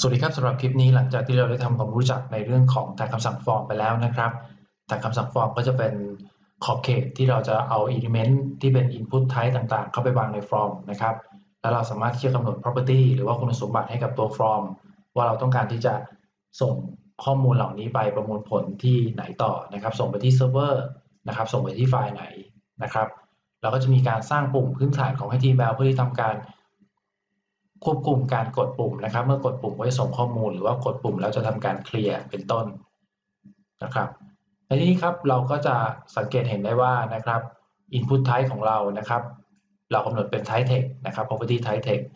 สวัสดีครับสำหรับคลิปนี้หลังจากที่เราได้ทำความรู้จักในเรื่องของแท็กคำสั่ง form ไปแล้วนะครับแท็กคำสั่ง form ก็จะเป็นขอบเขตที่เราจะเอา element ที่เป็น input type ต่างๆ เข้าไปวางใน form นะครับแล้วเราสามารถที่จะกำหนด property หรือว่าคุณสมบัติให้กับตัว form ว่าเราต้องการที่จะส่งข้อมูลเหล่านี้ไปประมวลผลที่ไหนต่อนะครับ ส่งไปที่เซิร์ฟเวอร์นะครับ ส่งไปที่ไฟล์ไหนนะครับเราก็จะมีการสร้างปุ่มพื้นฐานของ HTML เพื่อที่ทำการ ควบคุมการกดปุ่มนะครับ เมื่อกดปุ่มไว้ส่งข้อมูล หรือว่ากดปุ่มแล้วจะทำการเคลียร์เป็นต้นนะครับในที่นี้ครับเราก็จะสังเกตเห็นได้ว่านะครับ input type ของเรานะครับ เรากำหนดเป็น type text นะครับ property type text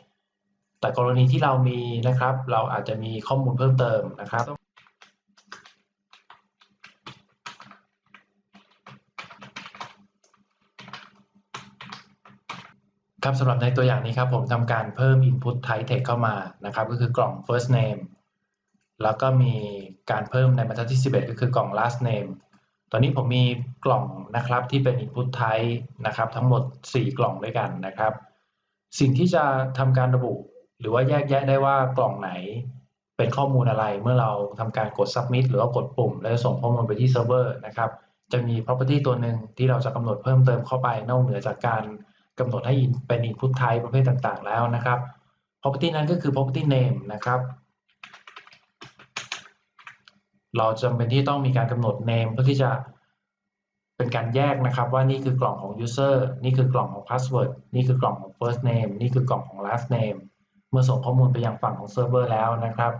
แต่กรณีที่เรามีนะครับ เราอาจจะมีข้อมูลเพิ่มเติมนะครับ ครับสำหรับในตัวอย่างนี้ครับผมทำการเพิ่ม input type text เข้ามานะครับ ก็คือกล่อง first name แล้วก็มีการเพิ่มในบรรทัดที่ 11 ก็คือกล่อง last name ตอนนี้ผมมีกล่องนะครับที่เป็น input type นะครับทั้งหมด 4 กล่องด้วยกันนะครับ สิ่งที่จะทำการระบุหรือว่าแยกแยะได้ว่ากล่องไหนเป็นข้อมูลอะไรเมื่อเราทำการกด submit หรือว่ากดปุ่ม แล้วส่งข้อมูลไปที่เซิร์ฟเวอร์นะครับ จะมี property ตัวหนึ่งที่เราจะกำหนดเพิ่มเติมเข้าไปนอกเหนือจากการ กำหนดให้เป็น input type ประเภทต่างๆ แล้วนะครับ property นั้นก็คือ property name นะครับ เราจำเป็นที่ต้องมีการกำหนด name เพื่อที่จะเป็นการแยกนะครับว่านี่คือกล่องของ user นี่คือกล่องของ password นี่คือกล่องของ first name นี่คือกล่องของ last name เมื่อส่งข้อมูลไปยังฝั่งของเซิร์ฟเวอร์แล้วนะครับ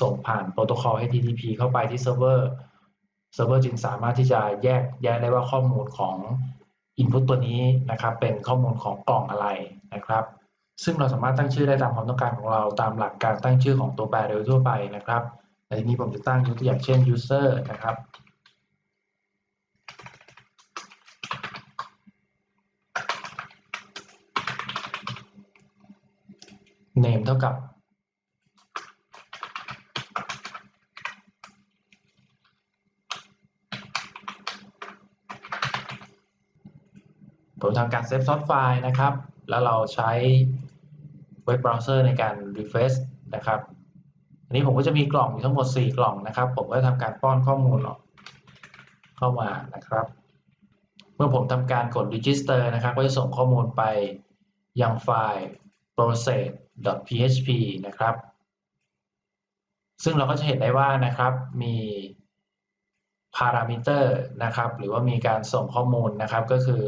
ส่งผ่านโปรโตคอล HTTP เข้าไปที่เซิร์ฟเวอร์ เซิร์ฟเวอร์จึงสามารถที่จะแยกแยะได้ว่าข้อมูลของ input ตัวนี้นะครับ เป็นข้อมูลของกล่องอะไรนะครับ ซึ่งเราสามารถตั้งชื่อได้ตามความต้องการของเราตามหลักการตั้งชื่อของตัวแปรโดยทั่วไปนะครับในที่นี้ผมจะตั้งยกตัวอย่างเช่น user นะครับ name เท่ากับ ผมทำการเซฟซอสไฟล์นะครับ แล้วเราใช้เว็บเบราว์เซอร์ในการ refresh นะครับอันนี้ผมก็จะมีกล่องอยู่ทั้งหมด 4 กล่องนะครับ ผมก็ทำการป้อนข้อมูลเข้ามานะครับ เมื่อผมทำการกด register นะครับ ก็จะส่งข้อมูลไปยังไฟล์ process.php นะครับ ซึ่งเราก็จะเห็นได้ว่านะครับมี parameter นะครับ หรือว่ามีการส่งข้อมูลนะครับก็คือ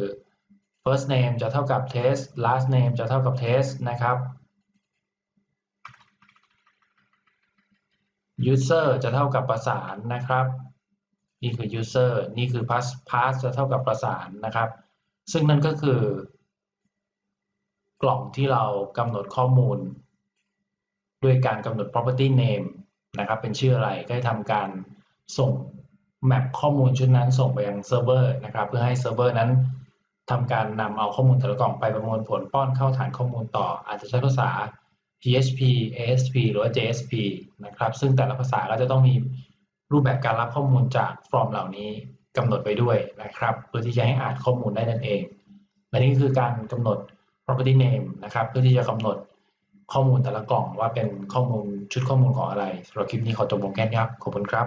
first name จะเท่ากับ test last name จะเท่ากับ test นะครับ user จะเท่ากับประสานนะครับ นี่คือ user นี่คือ pass pass จะเท่ากับประสานนะครับ ซึ่งนั่นก็คือกล่องที่เรากำหนดข้อมูล ด้วยการกำหนด property name นะครับเป็นชื่ออะไรก็จะทำการส่งแมปข้อมูลชุดนั้นส่งไปยังเซิร์ฟเวอร์นะครับ เพื่อให้เซิร์ฟเวอร์นั้น ทำการนำเอาข้อมูลแต่ละกล่องไปประมวลผลป้อนเข้าฐานข้อมูลต่อ อาจจะใช้ภาษา PHP ASP หรือว่า JSP นะครับ ซึ่งแต่ละภาษาก็จะต้องมีรูปแบบการรับข้อมูลจากฟอร์มเหล่านี้กำหนดไปด้วยนะครับเพื่อที่จะให้อ่านข้อมูลได้นั่นเองและนี่คือการกำหนด property name นะครับเพื่อที่จะกำหนดข้อมูลแต่ละกล่องว่าเป็นข้อมูลชุดข้อมูลของอะไรสำหรับคลิปนี้ขอจบลงแค่นี้ครับขอบคุณครับ